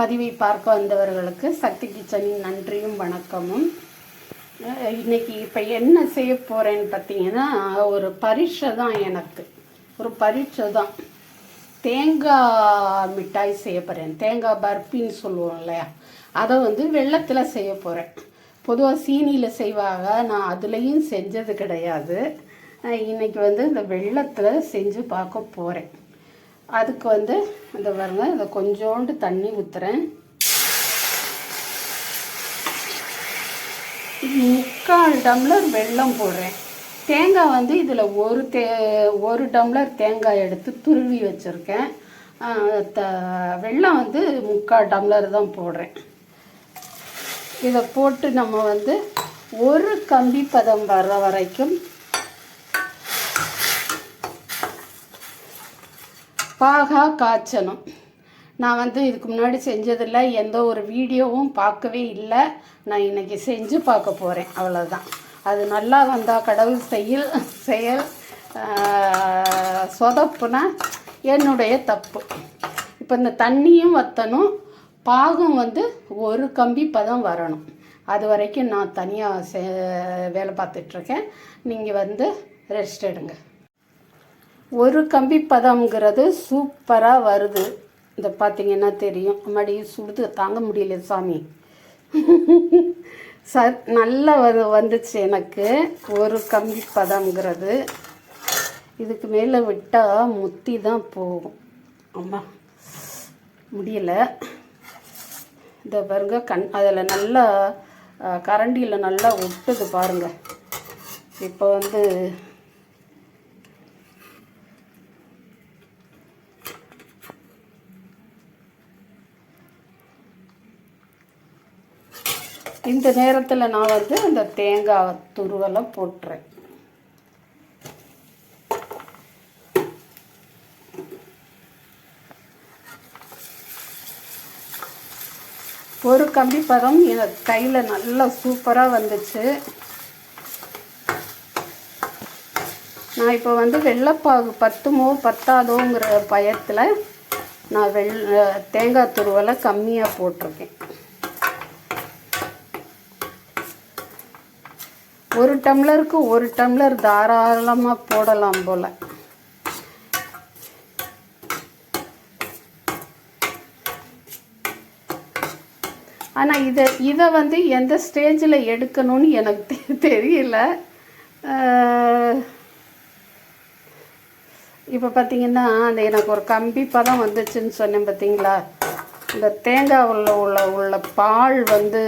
பதிவை பார்க்க வந்தவர்களுக்கு சக்தி கிச்சனின் நன்றியும் வணக்கமும். இன்றைக்கி இன்னைக்கு இப்போ என்ன செய்ய போகிறேன்னு பார்த்தீங்கன்னா ஒரு பரீட்சை தான் எனக்கு. ஒரு பரீட்சை தான். தேங்காய் மிட்டாய் செய்ய போகிறேன் தேங்காய் பர்பின்னு சொல்லுவோம் இல்லையா? அதை வந்து வெள்ளத்தில் செய்ய போகிறேன் பொதுவாக சீனியில் செய்வாங்க. நான் அதுலேயும் செஞ்சது கிடையாது. இன்றைக்கி இன்னைக்கு வந்து இந்த வெள்ளத்தில் செஞ்சு பார்க்க போகிறேன் அதுக்கு வந்து இந்த பாருங்க இந்த கொஞ்சோண்டு தண்ணி ஊற்றுறேன் முக்கால் டம்ளர் வெல்லம் போடுறேன். தேங்காய் வந்து இதில் ஒரு தே ஒரு டம்ளர் தேங்காய் எடுத்து துருவி வச்சுருக்கேன். த வெள்ளம் வந்து முக்கால் டம்ளர் தான் போடுறேன். இதை போட்டு நம்ம வந்து ஒரு கம்பி பதம் வர்ற வரைக்கும் பாகா காய்ச்சணும். நான் வந்து இதுக்கு முன்னாடி செஞ்சதில்ல எந்த ஒரு வீடியோவும் பார்க்கவே இல்லை. நான் இன்னைக்கு செஞ்சு பார்க்க போகிறேன் அவ்வளோதான் அது நல்லா வந்தால் கடவுள் செயல் செயல் சொதப்புனா என்னுடைய தப்பு. இப்போ இந்த தண்ணியும் வற்றணும் பாகம் வந்து ஒரு கம்பி பதம் வரணும். அது வரைக்கும் நான் தனியாக செ வேலை பார்த்துட்ருக்கேன் நீங்கள் வந்து ரெஸ்ட் எடுங்க. ஒரு கம்பி பதம்ங்கிறது சூப்பராக வருது. இந்த பார்த்தீங்கன்னா தெரியும். மடி சுடுது தாங்க முடியல சாமி. ச நல்லா வரு வந்துச்சு எனக்கு. ஒரு கம்பி பதம்ங்கிறது. இதுக்கு மேலே விட்டால் முத்தி தான் போகும். அம்மா முடியல. இந்த பாருங்க கண் அதில் நல்லா கரண்டியில் நல்லா ஒட்டுது பாருங்கள் இப்போ வந்து இந்த நேரத்தில் நான் வந்து அந்த தேங்காய் துருவலை போட்டுறேன். ஒரு கம்பி பதம் எனக்கு கையில் நல்லா சூப்பராக வந்துச்சு. நான் இப்போ வந்து வெள்ளைப்பாகு பத்துமோ பத்தாதோங்கிற பயத்தில் நான் வெள் தேங்காய் துருவலை கம்மியாக போட்டிருக்கேன். ஒரு டம்ளருக்கு ஒரு டம்ளர் தாராளமாக போடலாம் போல். ஆனால் இதை இதை வந்து எந்த ஸ்டேஜில் எடுக்கணும்னு எனக்கு தெ- தெரியல. இப்போ பார்த்தீங்கன்னா அந்த எனக்கு ஒரு கம்பி பதம் வந்துச்சுன்னு சொன்னேன் பார்த்தீங்களா இந்த தேங்காய் உள்ள உள்ள உள்ள பால் வந்து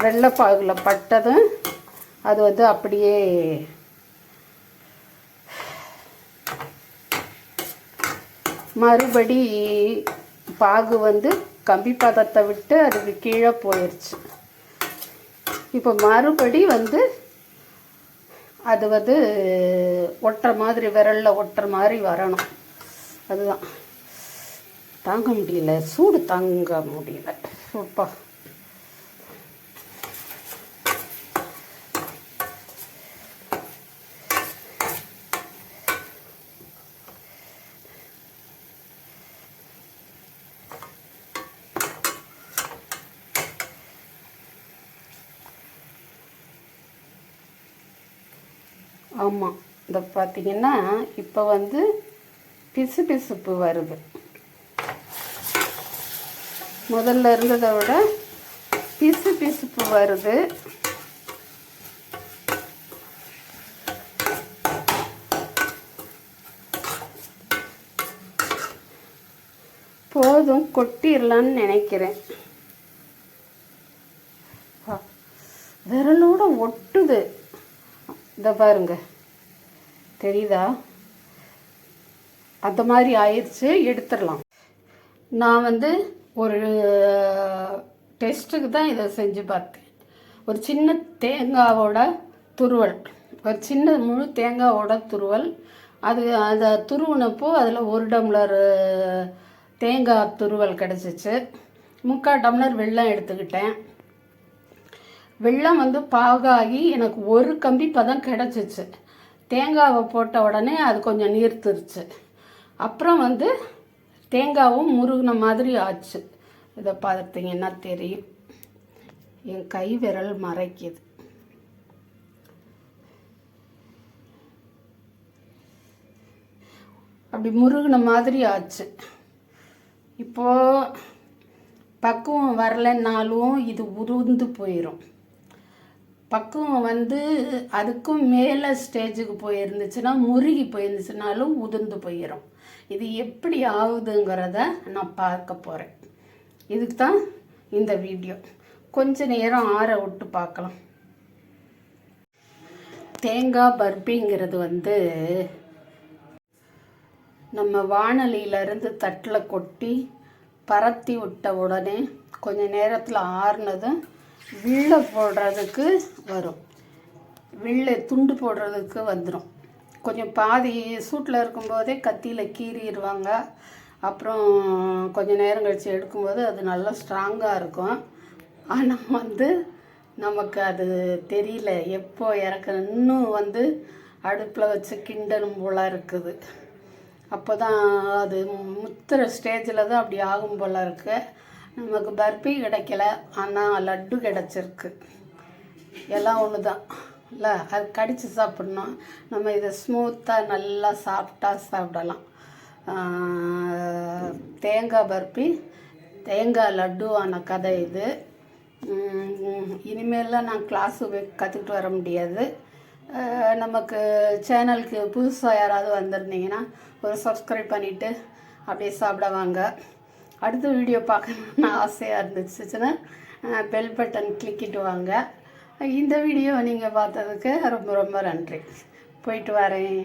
வெள்ளைப்பாகில் பட்டதும் அது வந்து அப்படியே மறுபடி பாகு வந்து கம்பி பதத்தை விட்டு அதுக்கு கீழே போயிடுச்சு இப்போ மறுபடி வந்து அது வந்து ஒட்டுற மாதிரி விரலில் ஒட்டுற மாதிரி வரணும். அதுதான். தாங்க முடியல. சூடு தாங்க முடியல. சூப்பா. ஆமாம் இந்த பார்த்தீங்கன்னா இப்போ வந்து பிசு பிசுப்பு வருது. முதல்ல இருந்ததை விட பிசு பிசுப்பு வருது. போதும் கொட்டிடலான்னு நினைக்கிறேன். விரலோட ஒட்டுது. இதை பாருங்க. தெரியுதா? அந்த மாதிரி ஆயிடுச்சு எடுத்துடலாம். நான் வந்து ஒரு டெஸ்ட்டுக்கு தான் இதை செஞ்சு பார்த்தேன். ஒரு சின்ன தேங்காவோட துருவல். ஒரு சின்ன முழு தேங்காவோட துருவல். அது அதை துருவினப்போ அதில் ஒரு டம்ளர் தேங்காய் துருவல் கிடச்சிச்சு. முக்கால் டம்ளர் வெள்ளம் எடுத்துக்கிட்டேன். வெள்ளம் வந்து பாகாகி எனக்கு ஒரு கம்பி பதம் கிடச்சிச்சு. தேங்காவை போட்ட உடனே அது கொஞ்சம் நீர்த்துருச்சு. அப்புறம் வந்து தேங்காவும் முருகின மாதிரி ஆச்சு. இதை பார்த்தீங்கன்னா தெரியும்? என் கை விரல் மறைக்குது. அப்படி முருகின மாதிரி ஆச்சு. இப்போது பக்குவம் வரலைன்னாலும் இது உருந்து போயிடும் பக்குவம் வந்து அதுக்கும் மேலே ஸ்டேஜுக்கு போயிருந்துச்சுன்னா முருகி போயிருந்துச்சுனாலும் உதிர்ந்து போயிடும் இது எப்படி ஆகுதுங்கிறத நான் பார்க்க போகிறேன் இதுக்கு தான் இந்த வீடியோ. கொஞ்ச நேரம் ஆற விட்டு பார்க்கலாம். தேங்காய் பர்பிங்கிறது வந்து நம்ம வானொலியிலேருந்து தட்டில் கொட்டி பரத்தி விட்ட உடனே கொஞ்ச நேரத்தில் ஆறுனதும் வில்ல போடுறதுக்கு வரும். வில்ல துண்டு போடுறதுக்கு வந்துடும் கொஞ்சம் பாதி சூட்டில் இருக்கும்போதே கத்தியில் கீறிடுவாங்க அப்புறம் கொஞ்சம் நேரம் கழித்து எடுக்கும்போது அது நல்லா ஸ்ட்ராங்காக இருக்கும். ஆனால் வந்து நமக்கு அது தெரியல. எப்போ இறக்கணும் இன்னும் வந்து அடுப்பில் வச்சு கிண்டனும் போல இருக்குது. அப்போ தான் அது முத்துற ஸ்டேஜில் தான் அப்படி ஆகும் போல் இருக்குது நமக்கு பர்பி கிடைக்கல. ஆனால் லட்டு கிடச்சிருக்கு. எல்லாம் ஒன்று தான் இல்லை அது கடித்து சாப்பிட்ணும். நம்ம இதை ஸ்மூத்தாக நல்லா சாப்பிட்டா சாப்பிடலாம். தேங்காய் பர்பி தேங்காய் லட்டுவான கதை இது. இனிமேலாம் இனிமேல்லாம் நான் கிளாஸு கற்றுக்கிட்டு வர முடியாது. நமக்கு சேனலுக்கு புதுசாக யாராவது வந்திருந்தீங்கன்னா ஒரு சப்ஸ்கிரைப் பண்ணிவிட்டு அப்படியே சாப்பிட வாங்க. அடுத்த வீடியோ பார்க்கணுன்னு ஆசையாக இருந்துச்சுன்னா பெல் பட்டன் கிளிக்கிட்டு வாங்க. இந்த வீடியோ நீங்கள் பார்த்ததுக்கு ரொம்ப ரொம்ப நன்றி. போயிட்டு வரேன்.